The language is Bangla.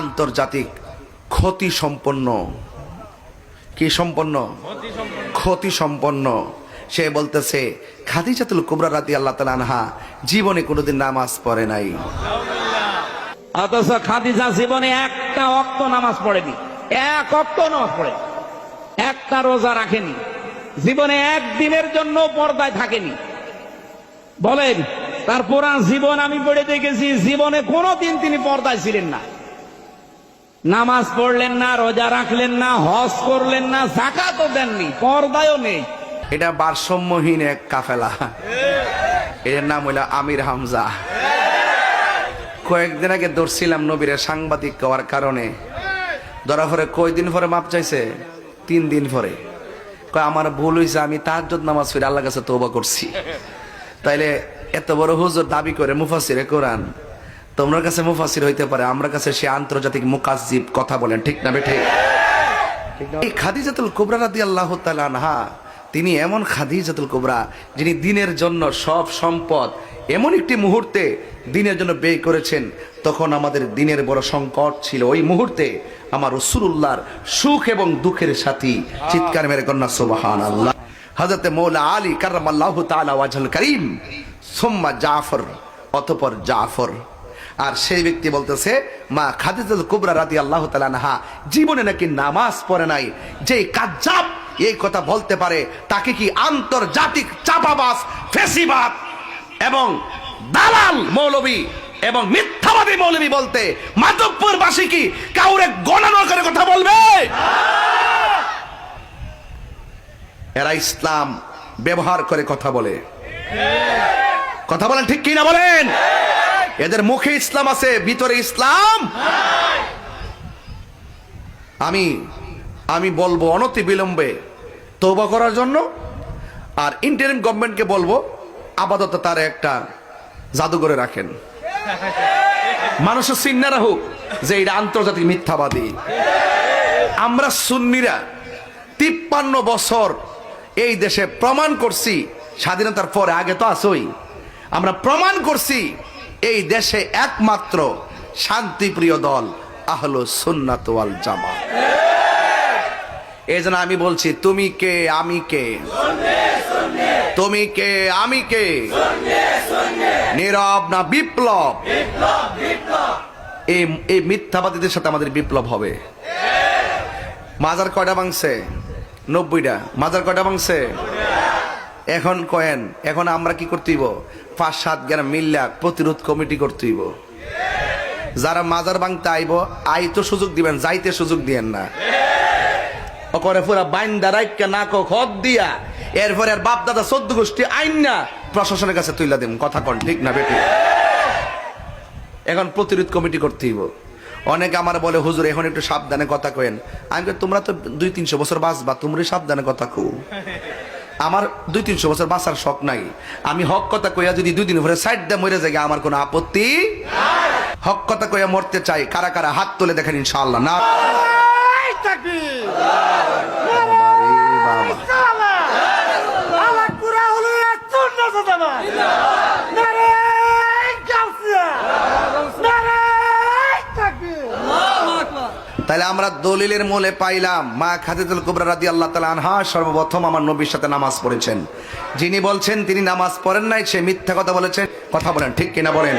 আন্তর্জাতিক ক্ষতি সম্পন্ন। কি সম্পন্ন? ক্ষতি সম্পন্ন। সে বলতেছে খাদিজাতুল কুবরা রাদি আল্লাহ তালা আনহা জীবনে কোনোদিন নামাজ পড়ে নাই। অথচ খাদিজা জীবনে একটা অক্ত নামাজ পড়েনি। এক অক্ত নামাজ পড়ে। একটা রোজা রাখেনি। জীবনে একদিনের জন্য পর্দায় থাকেনি। বলেন তার পুরা জীবন আমি পড়ে দেখেছি জীবনে কোনোদিন তিনি পর্দায় ছিলেন না। নামাজ পড়লেন না, রোজা রাখলেন না, হজ করলেন না জাকাতও দেননি, পর্দায়ও নেই। এটা ভারসাম্যহীন এক কাফেলা। এর নাম হইল আমির হামজা। কয়েকদিন আগে ধরছিলাম নবীরে সাংবাদিক হওয়ার কারণে। ধরা পরে কয়দিন পরে মাপ চাইছে? তিন দিন পরে। কয়, আমার ভুল হয়েছে আমি তাহাজ্জুদ নামাজ ফিরে আল্লাহ কাছে তৌবা করছি। তাইলে এত বড় হুজুর দাবি করে মুফাসিরে কোরআন। তোমার কাছে মুফাসির হইতে পারে আমার কাছে সে আন্তর্জাতিক মুকাজ্জিব কথা বলেন ঠিক না বেঠে? এই খাদিজাতুল কুবরা রাদি আল্লাহ আনহা তিনি এমন খাদিজাতুল কুবরা যিনি দিনের জন্য সব সম্পদ এমন একটি মুহূর্তে দিনের জন্য ব্যয় করেছেন তখন আমাদের দিনের বড় সংকট ছিল। ওই মুহূর্তে আমার রসুল্লাহর সুখ এবং দুঃখের সাথী চিৎকার মেরে কন্যা সুবাহান আল্লাহ হজরতে মৌলা আলী কার্রাম আল্লাহ তালা ওয়াজল করিম সোম্মা জাফর অতপর জাফর। আর সেই ব্যক্তি বলতেছে, মা খাদিজাতুল কুবরা রাদি আল্লাহ তালানহা জীবনে নাকি নামাজ পড়ে নাই। যে কাজ্জাব এই কথা বলতে পারে, তাকে কি আন্তর্জাতিক চাপাবাস ফেসিবাদ এবং দালাল মৌলবী এবং মিথ্যাবাদী মৌলবী বলতে মাধবপুর বাসী কি কাউরে গণনা করে কথা বলবে? এরা ইসলাম ব্যবহার করে কথা বলে। কথা বলেন ঠিক কি না বলেন? এদের মুখে ইসলাম আছে, ভিতরে ইসলাম? আমি আমি বলব অনতি বিলম্বে তৌবা করার জন্য, আর ইন্টারিম গভর্নমেন্টকে বলব, আপাতত তার একটা জাদুঘরে রাখেন। মানুষের সিন্নারা হোক, যে এটা আন্তর্জাতিক মিথ্যাবাদী। আমরা সুন্নিরা তিপ্পান্ন বছর এই দেশে প্রমাণ করছি, স্বাধীনতার পরে আগে তো আসই আমরা প্রমাণ করছি এই দেশে একমাত্র শান্তিপ্রিয় দল, আহলো সুন্নাত ওয়াল জামা এই জন্য আমি বলছি, তুমি কে, আমি কে? তুমি কে, আমি কে? নীরব না বিপ্লব? এই এই মিথ্যাবাদীদের সাথে আমাদের বিপ্লব হবে। মাজার কয়টা ভাঙছে? নব্বইটা। মাজার কয়টা ভাঙছে? এখন কয়েন, এখন আমরা কি করতেইব? পাঁচ, সাত গ্রাম মিল্লা প্রতিরোধ কমিটি করতেইব। যারা মাজার ভাঙতে আইব, আই তো সুযোগ দিবেন, যাইতে সুযোগ দিয়েন না। করে পুরা বাইন্দা রাইকা নাক খদ দিয়া, এরপরে আর বাপ দাদা চোদ্দ গোষ্ঠী আইন না, প্রশাসনের কাছে তুইলা দিম। কথা কন, ঠিক না বেটি? এখন প্রতিরোধ কমিটি করতেইব। অনেকে আমার বলে, হুজুর, এখন একটু সাবধানে কথা কয়েন। আমি তোমরা তো দুই, তিনশো বছর বাঁচবা, তোমরাই সাবধানে কথা কও। আমার দুই তিনশো বছর বাঁচার শখ নাই। আমি হক কথা কইয়া যদি দুই দিন ভরে সাইড দিয়ে মরে যায় আমার কোনো আপত্তি হক কথা কইয়া মরতে চাই কারা কারা হাত তুলে দেখেন ইনশাআল্লাহ। না। বাবা তাহলে আমরা দলিলের মূলে পাইলাম মা খাদিদুল কুবরা রাদি আল্লাহ তালা আনহা সর্বপ্রথম আমার নবীর সাথে নামাজ পড়েছেন। যিনি বলছেন তিনি নামাজ পড়েন নাই, সে মিথ্যা কথা বলেছেন কথা বলেন, ঠিক কিনা বলেন?